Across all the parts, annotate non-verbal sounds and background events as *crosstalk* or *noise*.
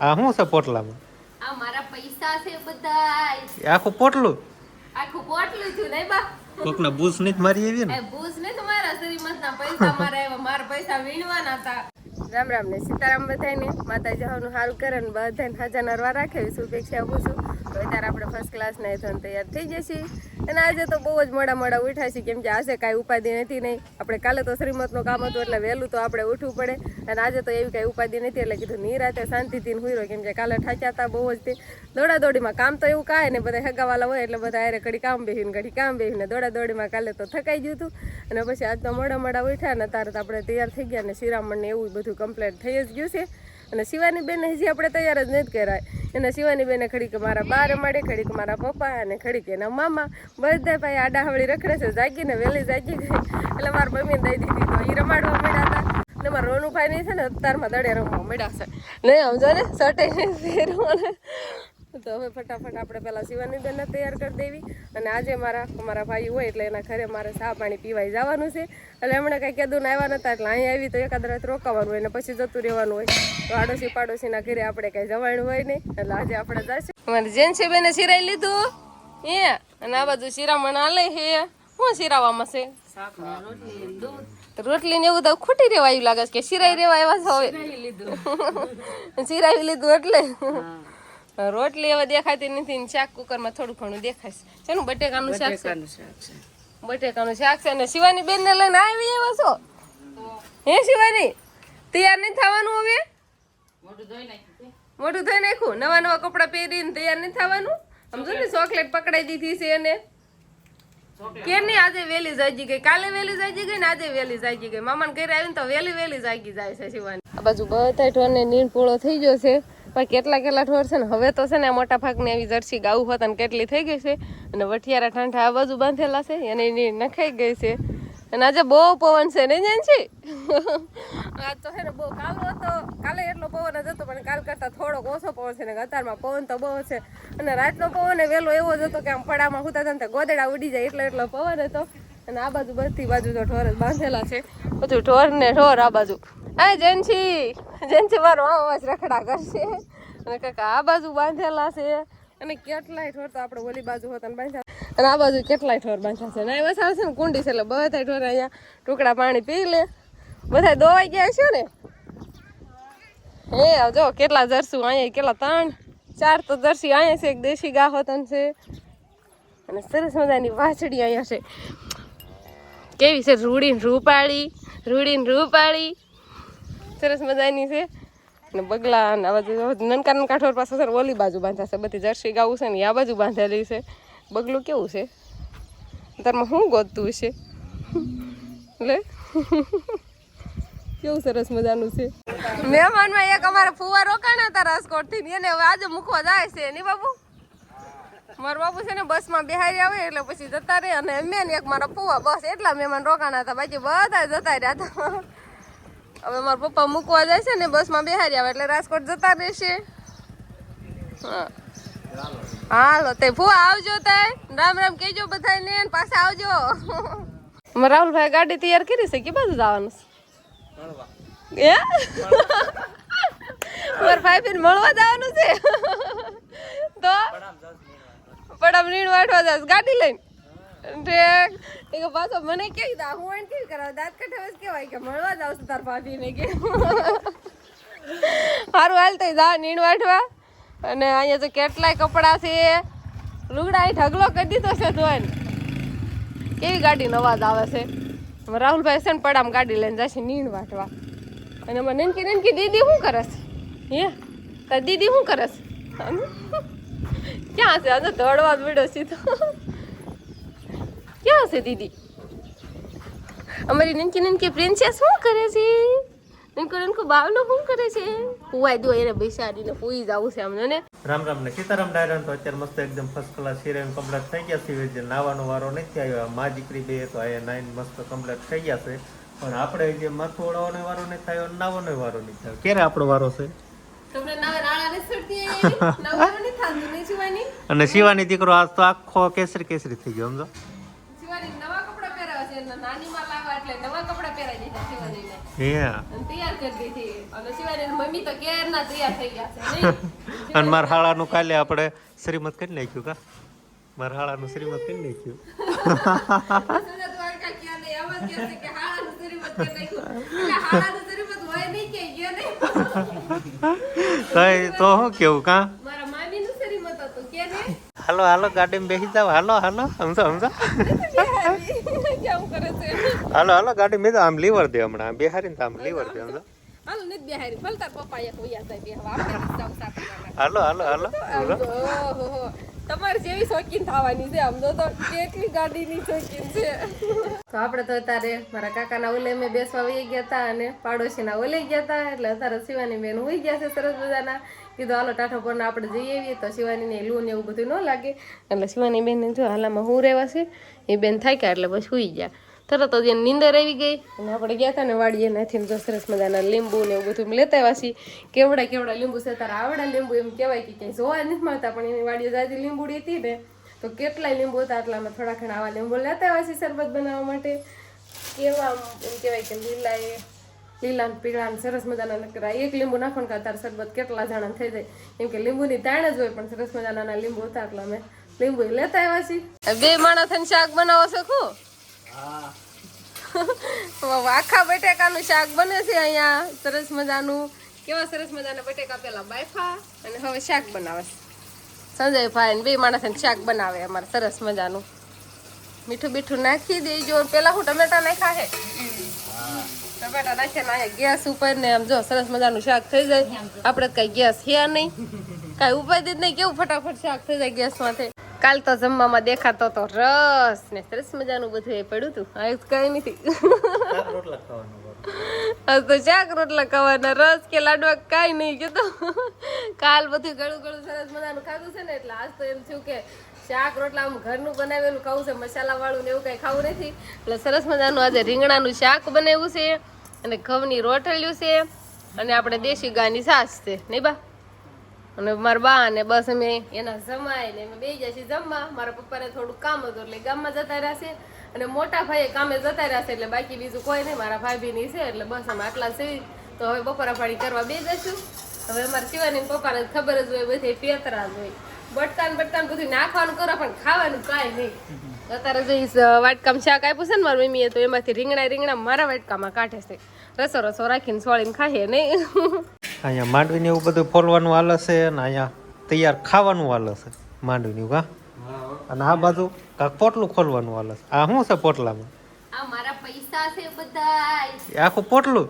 આ શું છે પોટલામાં? આ મારા પૈસા છે બધા આખું પોટલું? આખું પોટલું છું નહીં બા. કોકના બૂસ નથી મારી આવી ને? બૂસ બૂઝ ને તમારા શ્રીમંતના પૈસા મારા એવા મારા પૈસા વીણવાના હતા. રામ રામ ને સીતારામ બધાને માતાજી હવનું સારું કરે ને બધાને હાજર નરવા રાખે શુભેચ્છા આપું છું. તો અત્યારે આપણે ફર્સ્ટ ક્લાસ ના તૈયાર થઈ જશે અને આજે તો બહુ જ મોડા મોડા ઉઠ્યા છીએ, કેમ કે આજે કાંઈ ઉપાધિ નથી નહીં. આપણે કાલે તો શ્રીમતનું કામ હતું એટલે વહેલું તો આપણે ઉઠવું પડે. અને આજે તો એવી કાંઈ ઉપાધિ નથી એટલે કીધું નિરાતે શાંતિથી હુઈ કેમ કે કાલે ઠાચ્યા હતા બહુ જ તે. દોડાદોડીમાં કામ તો એવું કાંઈ ને બધા હગાવાલા હોય એટલે બધા આરે ઘડી કામ બેહીને, ઘડી કામ બેહીને દોડાદોડીમાં કાલે તો થકાઈ ગયું હતું. અને પછી આજ તો મોડા મોડા ઉઠ્યા ને તારે તો આપણે તૈયાર થઈ ગયા ને શિરામણને એવું બધું કમ્પ્લીટ થઈ જ ગયું છે. અને શિવાની બેન હજી આપણે તૈયાર જ નથી કરાય. અને શિવાની બેને ખડીક મારા બાર માડે ખડીક મારા પપ્પા અને ખડીક એના મામા. બધા ભાઈ આડા હવળી રખડે છે, જાગીને વહેલી જાગી ગઈ. એટલે મારા મમ્મીને દઈ દીધી તો એ રમાડવા મળ્યા હતા. ને મારા રોનુભાઈ નહીં છે ને અત્યારમાં દડે રમવા મળ્યા છે. નહીં સમજો ને સટે ફેરવો ને. તો હવે ફટાફટ આપણે પહેલાં શિવાની બેનને તૈયાર કરી દેવી. અને આજે મારા મારા ભાઈ હોય એટલે એના ઘરે મારે સા પાણી પીવાઈ જવાનું છે. એટલે હમણાં કાંઈ કેદું આવ્યા નતા એટલે અહીંયા આવી તો એકાદ રાત રોકાવાનું હોય ને પછી જતું રહેવાનું હોય. તો આડોશી પાડોશીના ઘરે આપણે કાંઈ જવાનું હોય નહીં. એટલે આજે આપણે જઈશું અમારે જેન્સી બેને સિરાઈ લીધું. એ અને આ બાજુ શિરામણ આલે હે શું શિરાવામાં છે? રોટલી ને એવું તો ખૂટી રેવા એવું લાગે છે કે સિરાઈ રેવા એવા હવે. સિરાવી લીધું. એટલે. રોટલી હવે દેખાતી નથી ને શાક કુકરમાં થોડું ઘણું દેખાય છે. શેનું બટેકાનું શાક છે. બટેકાનું શાક છે અને શિવાની બેન ને લઈને આવી એવા છો? હે શિવાની? તૈયાર નહીં થવાનું હવે? મોઢું ધોઈ નાખ્યું નવા નવા કપડાં પહેરીને તૈયાર નહીં થવાનું? સમજો ને ચોકલેટ. પકડાઈ દીધી છે એને. કેમ નહીં આજે વેલી જાગી ગઈ? કાલે વેલી જાગી ગઈ ને આજે વેલી જાગી ગઈ? મામાને ઘરે આવીને તો વેલી વેલી જાગી જાય છે શિવાની. આ બાજુ બધા ઢોરને નીણ પૂળો થઈ ગયો છે. પણ કેટલા કેટલા ઢોર છે ને, હવે તો છે ને મોટા ભાગની આવી જર્સી ગાવું હોત ને કેટલી થઈ ગઈ છે. અને વઠિયારા ઠાંઠા આ બાજુ બાંધેલા છે, અને એની નખાઈ ગઈ છે. અને આજે બહુ પવન છે ને જાનસી આજ તો છે ને બહુ કાલો હતો. કાલે એટલો પવન જ હતો, પણ કાલ કરતાં થોડોક ઓછો પવન છે ને અત્યારમાં પવન તો બહુ છે. અને રાતનો પવન વહેલો એવો જ હતો કે આમ પડામાં હુતા હતા ગોદડા ઉડી જાય એટલો એટલો પવન હતો. અને આ બાજુ બધી બાજુ તો ઢોર જ બાંધેલા છે. બધું ઢોર ને ઢોર આ બાજુ. હા જેન્સી જેન્સી મારો અવાજ રખડા કરશે. અને કાકા આ બાજુ બાંધેલા છે. અને કેટલાય ઠોર તો આપણે ઓલી બાજુ હોતા બાંધ્યા અને આ બાજુ કેટલાય ઠોર બાંધ્યા છે. ને એ વસાવ છે ને કુંડી છે એટલે બધા ઠોર અહીંયા ટુકડા પાણી પી લે. બધા દોવાઈ ગયા છે ને? હે જો કેટલા જરસું અહીંયા, કેટલા ત્રણ ચાર તો જર્સી અહીંયા છે, એક દેશી ગા હોતન છે. અને સરસ મજાની વાછડી અહીંયા છે. કેવી છે? રૂડીને રૂપાળી રૂડીને રૂપાળી. સરસ મજાની છે. અને બગલા અને આ બાજુ નનકા નનકા પાસે સર ઓલી બાજુ બાંધ્યા છે. બધી જર્સી ગાવું છે ને આ બાજુ બાંધેલી છે. બગલું કેવું છે? તારમાં શું ગોતતું છે લે? કેવું સરસ મજાનું છે? મહેમાનમાં એક અમારા ફુવા રોકાણા હતા રાજકોટથી ને એને આજે મૂકવા જાય છે. ની બાબુ? મારા બાપુ છે ને બસમાં બેહારી આવે એટલે પછી જતા રહે અને મેં એક મારા ફુવા બસ એટલા મહેમાન રોકાણા હતા. બાકી બધા જતા રહ્યા હતા. હવે મારા પપ્પા મૂકવા જાય છે ને બસમાં બેહારી આવે એટલે રાજકોટ જતા રહેશે. હા. હાલો તે ફુવા આવજો તે રામ રામ કહેજો બધાને ને પાછા આવજો. મારા રાહુલભાઈ ગાડી તૈયાર કરી છે કે બાજુ જવાનું છે? મારા ભાઈ બેન મળવા જવાનું છે. તો? પડામ નીણ વાટવા જાસ ગાડી લઈને? કે પાછો મને કેવી દા હું એને કેવી કરાવ દાંત બસ કેવાય કે મળવા જાવ છું તાર ભાભીને કે સારું હાલ તો જા નીણ વાટવા અને અહીંયા તો કેટલાય કપડાં છે લુગડા અહીં ઢગલો કરી દીધો છે ધોઈને. કેવી ગાડી અવાજ આવે છે? રાહુલભાઈ છે ને પડામ ગાડી લઈને જશે નીણ વાટવા. અને એમાં નનકી નનકી દીદી શું કરે છે? હે? તાર દીદી શું કરે છે? ક્યાં છે? અંદર દોડવા મળ્યો સીધો. ક્યાં છે દીદી? અમારી નનકી નનકી પ્રિન્સેસ શું કરે છે? નનકો નનકો બાવલો શું કરે છે? હુવાય દો એને બેસાડીને પૂઈ જવું છે અમને ને રામ રામ ને સીતારામ ડાયરન તો અત્યારે મસ્ત એકદમ ફર્સ્ટ ક્લાસ હિરોઈન કમ્પ્લીટ થઈ ગયા છે. જે નાવાનો વારો નથી આવ્યો મા દીકરી બે તો આ નાઈન મસ્ત કમ્પ્લીટ થઈ ગયા છે. પણ આપણે જે માથું ઓળવાનો વારો નહીં થયો નાવાનો વારો નહીં થયો ક્યારે આપણો વારો છે? અને શિવાની દીકરો આજ તો આખો કેસરી કેસરી થઈ ગયો સમજો? એટલે નવા કપડા દીધા શિવાનીને અને તૈયાર કરી દીધી. અને શિવાની મમ્મી તો ક્યારના તૈયાર થઈ ગયા છે *laughs* અને મારા હાળાનું કાલે આપણે શ્રીમત કરી નાખ્યું કા? મારા હાળાનું શ્રીમત કરી નાખ્યું. *laughs* *laughs* તો હું કેવું કા? હાલો હાલો ગાડીમાં બેસી જાવ હાલો હાલો સમજો સમજો. કરે છે? હાલો હાલો ગાડી મેં તો આમ લીવર દે હમણાં. આમ તો આમ લીવર દે હમણાં. હાલો નથી બેહારી. ભલે તાર પપ્પા એક વયા જાય. આપણે. હાલો હાલો હાલો. તમારે જેવી શોખીન થવાની છે આમ તો તો કેટલી ગાડીની શોખીન છે. તો આપણે તો અત્યારે મારા કાકાના ઓલે મેં બેસવા વહી ગયા હતા અને પાડોશીના ઓલે ગયા હતા એટલે અત્યારે શિવાની બેન હોઈ ગયા છે સરસ મજાના. કીધું હાલો ટાઠો પર આપણે જઈ આવીએ. તો શિવાનીને લૂ ને એવું બધું ન લાગે. એટલે શિવાની બેન જો હાલામાં હું રહેવા છે એ બેન થાક્યા એટલે બસ સુઈ ગયા. તરત જ એને નીંદર આવી ગઈ. અને આપણે ગયા હતા ને વાડીએ નાથી જો સરસ મજાના લીંબુ ને એવું બધું લેતા આવ્યા છીએ. કેવડા કેવડા લીંબુ છે તારા આવડા લીંબુ એમ કહેવાય કે ક્યાંય જોવા નથી મળતા પણ એની વાડીએ જાજી લીંબુડી હતી ને તો કેટલાય લીંબુ હતા આટલામાં થોડા ઘણા આવા લીંબુ લેતા આવ્યા છીએ શરબત બનાવવા માટે. કેવા એમ કહેવાય કે લીલા એ લીલા ને પીળા ને સરસ મજાના નકરા એક લીંબુ નાખો ને તાર શરબત કેટલા જણા થઈ જાય. કેમ કે લીંબુની તાણ જ હોય પણ સરસ મજાના લીંબુ હતા એટલે અમે લીંબુ લેતા આવ્યા છીએ. બે માણસ શાક બનાવો શકું *laughs* આખા બટેકાનું શાક બને છે અહીંયા. સરસ મજાનું. કેવા સરસ મજાના બટેકા પેલા બાફા અને હવે શાક બનાવે છે. સંજયભાઈ ને બે માણસ શાક બનાવે અમારે સરસ મજાનું. મીઠું બીઠું નાખી દેજો. પેલા હું ટમેટા નાખ્યા હે ટમેટા નાખ્યા અહીંયા ગેસ ઉપર ને આમ જો સરસ મજાનું શાક થઈ જાય. આપણે કઈ ગેસ છે નહીં. કાંઈ ઉપાય જ નહીં. કેવું ફટાફટ શાક થઈ જાય ગેસમાંથી કાલ તો જમવામાં દેખાતો તો રસ ને સરસ મજાનું બધું એ પડ્યું હતું આ કઈ નથી. આજ તો શાક રોટલા ખાવાના, રસ કે લાડવા કાંઈ નહીં કીધું કાલ બધું ગળું ગળું સરસ મજાનું ખાધું છે ને, એટલે આજ તો એમ થયું કે શાક રોટલા આમ ઘરનું બનાવેલું ખાવું છે મસાલા વાળું ને એવું કઈ ખાવું નથી. એટલે સરસ મજાનું આજે રીંગણાનું શાક બનાવ્યું છે અને ઘઉંની રોટલ્યું છે અને આપણે દેશી ગાયની છાશ છે. નહીં બા? અને મારા બા ને બસ અમે એના જમાય ને અમે બે ગયા છીએ જમવા. મારા પપ્પાને થોડું કામ હતું એટલે ગામમાં જતા રહેશે અને મોટા ભાઈએ કામે જતા રહેશે એટલે બાકી બીજું કોઈ નહીં. મારા ભાભીની છે એટલે બસ અમે આટલા છે તો હવે બપોરા પાણી કરવા બે જશું. હવે અમારે શિવાની પપ્પાને ખબર જ હોય બધી પેતરા જ હોય. બટકાન બટકાન બધું નાખવાનું કરો પણ ખાવાનું કાંઈ નહીં. અત્યારે જઈશ વાટકામ શાક આપ્યું છે ને મારી મમ્મીએ તો એમાંથી રીંગણા રીંગણા મારા વાટકામાં કાઢે છે. રસો રસો રાખીને સોળીને ખાઈએ નહીં. *laughs* અહીંયા માંડવીને એવું બધું ફોલવાનું હાલે છે અને અહીંયા તૈયાર ખાવાનું હાલે છે માંડવીનું કા અને આ બાજુ કાંક પોટલું ખોલવાનું હાલે છે. આ શું છે પોટલામાં? આ મારા પૈસા છે બધાય. આખું પોટલું?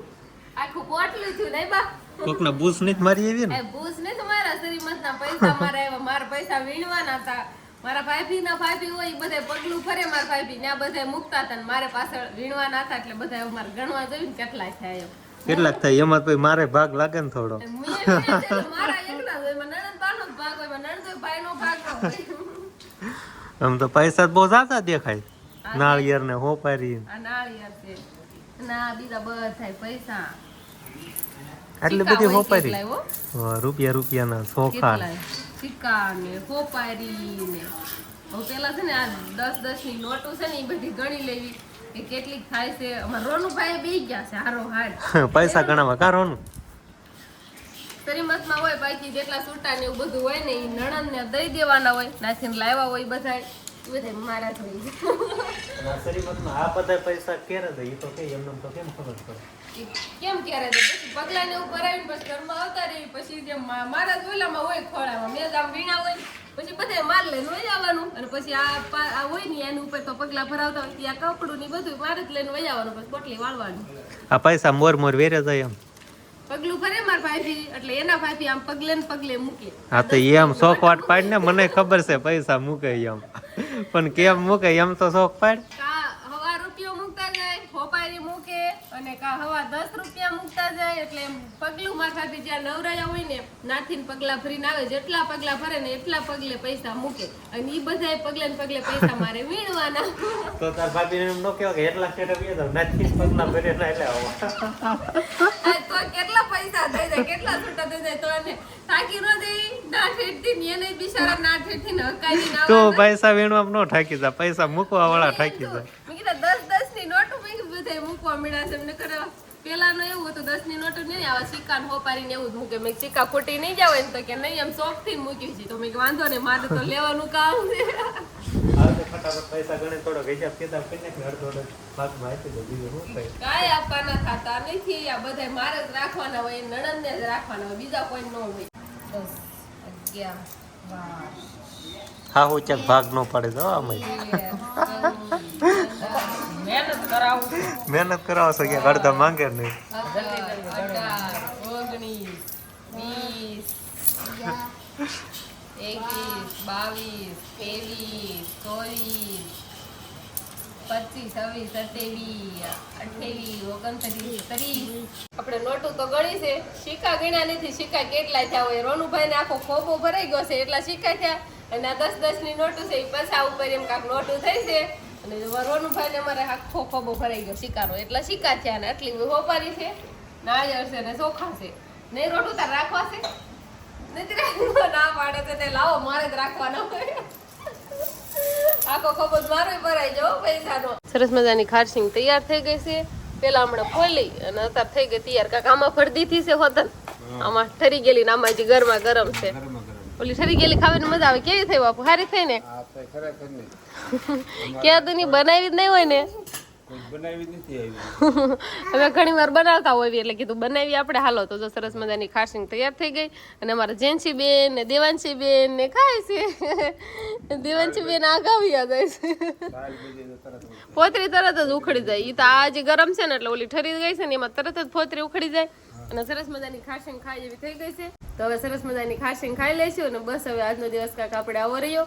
આખું પોટલું છું નહીં બા. કોકના બૂસ મારી એવી ને? એ ભૂસ ને તમારા શ્રીમંતના પૈસા મારા એવા. મારા પૈસા વીણવાના હતા. મારા ભાભી ના ભાભી હોય બધા પગલું ફરે મારા ભાભી. ત્યાં બધા મૂકતા હતા ને મારે પાછળ વીણવાના હતા એટલે બધા મારે ગણવા જોયું ને કેટલા થાય એમ. કેટલાક થાય એમાં તો મારે ભાગ લાગે ને થોડો આમ તો પૈસા બહુ જાતા દેખાય. નાળિયેર ને હોપારી. આ ના બીજા બધા પૈસા. આટલી બધી હોપારી? રૂપિયા રૂપિયા સોખા ને. હોપારી ને. પેલા છે ને આ દસ દસની નોટો છે ને એ બધી ગણી લેવી. એ કેટલીક થાય છે. અમાર રોનું ભાઈ બે ગયા છે હારો હાર પૈસા ગણાવા કારોનું શ્રીમતમાં હોય બાકી જેટલા સૂટા ને એવું બધું હોય ને એ નણંદ ને દઈ દેવાના હોય નાખીને લાવ્યા હોય બધા બધા મારા જ હોય શ્રીમતમાં આ બધા પૈસા ક્યારે દે? તો કે એમને તો કેમ ખબર પડે? કેમ ક્યારે દે? પછી પગલા ને ઉપર આવીને પછી ઘરમાં આવતા રહી પછી જે મારા જ ઓલામાં હોય ખોળામાં મેં જ આમ વીણા હોય બધે માર લઈને વહી આવવાનું. અને પછી આ આ હોય ને એની ઉપર તો પગલા ભરાવતા હોય ત્યાં કપડું ની બધું મારે જ લઈને વહી આવવાનું પછી બોટલી વાળવાની. આ પૈસા મોર મોર વેરે જાય એમ. પગલું ભરે માર ભાભી એટલે એના ભાભી આમ પગલે ને પગલે મૂકે. હા તો એમ શોખ વાટ પાડ ને મને ખબર છે પૈસા મૂકે એમ. પણ કેમ મૂકે એમ તો શોખ પાડ કા હવા રૂપિયો મૂકતા જાય હોપારી મૂકે અને કા હવા દસ રૂપિયા મૂકતા જાય એટલે પગલું માથાથી જ્યાં નવરાયા હોય ને નાથીને પગલા ભરીને આવે જેટલા પગલા ભરે ને એટલા પગલે પૈસા મૂકે. અને એ બધા પગલે ને પગલે પૈસા મારે વીણવાના. તો તાર ભાભી એમ નો કહેવાય કે એટલા છેડે બે તો નથી પગલા ભરે ના એટલે તો કેટલા પૈસા થઈ જાય કેટલા છૂટા થઈ જાય તો અને થાકી ન દે ના ઠેઠથી ને એને બિચારા ના ઠેઠથી ને હકાઈ ના તો પૈસા વીણવા નો ઠાકી જાય પૈસા મૂકવા વાળા ઠાકી જાય મેં કીધું દસ દસની નોટો મેં કીધું બધાય મૂકવા મળ્યા છે એમને કરો પેલાનું એવું હતું દસની નોટ નહીં આવા સિક્કા હોપારીને એવું જ મૂકે. મેં સિક્કા ખોટી નહીં જાવ તો કે નહીં એમ શોખથી મૂકી છે. તો મેં વાંધો નહીં મારે તો લેવાનું કામ છે. ફટાફટ પૈસા ગણે થોડોક હિસાબ કિતાબ કરી નાખી અડધો અડધો ભાગમાં દો બીજું શું થાય? કાંઈ આપવાના થતા નથી આ બધા મારે જ રાખવાના હોય નણંદને જ રાખવાના હોય બીજા કોઈ ન હોય. દસ અગિયાર બાર. હા હું ક્યાંક ભાગ ન પડે તો આમાં મહેનત કરાવો છો ક્યાંક અડધા માંગે નહીં અઢાર ઓગણીસ વીસ એકવીસ બાવીસ ત્રેવીસ ચોવીસ પચીસ છવ્વીસ સત્યાવીસ અઠ્યાવીસ ઓગણત્રીસ ત્રીસ આપણે નોટું તો ગણી છે સિક્કા ગણ્યા નથી સિક્કા કેટલા થયા હોય રોનુભાઈ ને આખો ખોબો ભરાઈ ગયો છે એટલા સિક્કા થયા અને આ દસ દસની નોટું છે એ પછા ઉપર એમ કાંક નોટું થઈ છે અને રોનુભાઈ ને અમારે આખો ખોબો ભરાઈ ગયો શિકારો. એટલા શિકાર છે અને આટલી હોપારી છે. નાળિયેર છે ને ચોખા છે નહીં રોટું તાર રાખવા છે નથી ના પાડે તો તે લાવો મારે જ રાખવાના હોય. આખો ખબર મારો ભરાઈ જાવ પૈસાનો. સરસ મજાની ખારસિંગ તૈયાર થઈ ગઈ છે. પેલા હમણાં ખોલી અને અત્યારે થઈ ગઈ તૈયાર. કાંક આમાં ફરદીથી છે હોતન આમાં ઠરી ગયેલી ને આમાં હજી ગરમા ગરમ છે. ઓલી ઠરી ગયેલી ખાવાની મજા આવે. કેવી થઈ બાપુ? સારી થઈ ને? *laughs* ક્યાં તો બનાવી જ નહીં હોય ને. હવે *laughs* ઘણી વાર બનાવતા હોય એટલે કીધું બનાવી આપણે. હાલો તો જો સરસ મજાની ખાસિંગ તૈયાર થઈ ગઈ અને અમારા જેન્સી બેન ને દેવાંશી બેન ને ખાય છે. *laughs* દેવાંશી બેન આગાવ્યા જાય છે. દાળ તરત જ. ફોતરી તરત જ ઉખડી જાય. એ તો આ જે ગરમ છે ને એટલે ઓલી ઠરી ગઈ છે ને એમાં તરત જ ફોતરી ઉખડી જાય. અને સરસ મજાની ખાસિંગ ખાઈ એવી થઈ ગઈ છે. તો હવે સરસ મજાની ખાસિંગ ખાઈ લઈશું અને બસ હવે આજનો દિવસ કાંક આપણે આવો રહ્યો.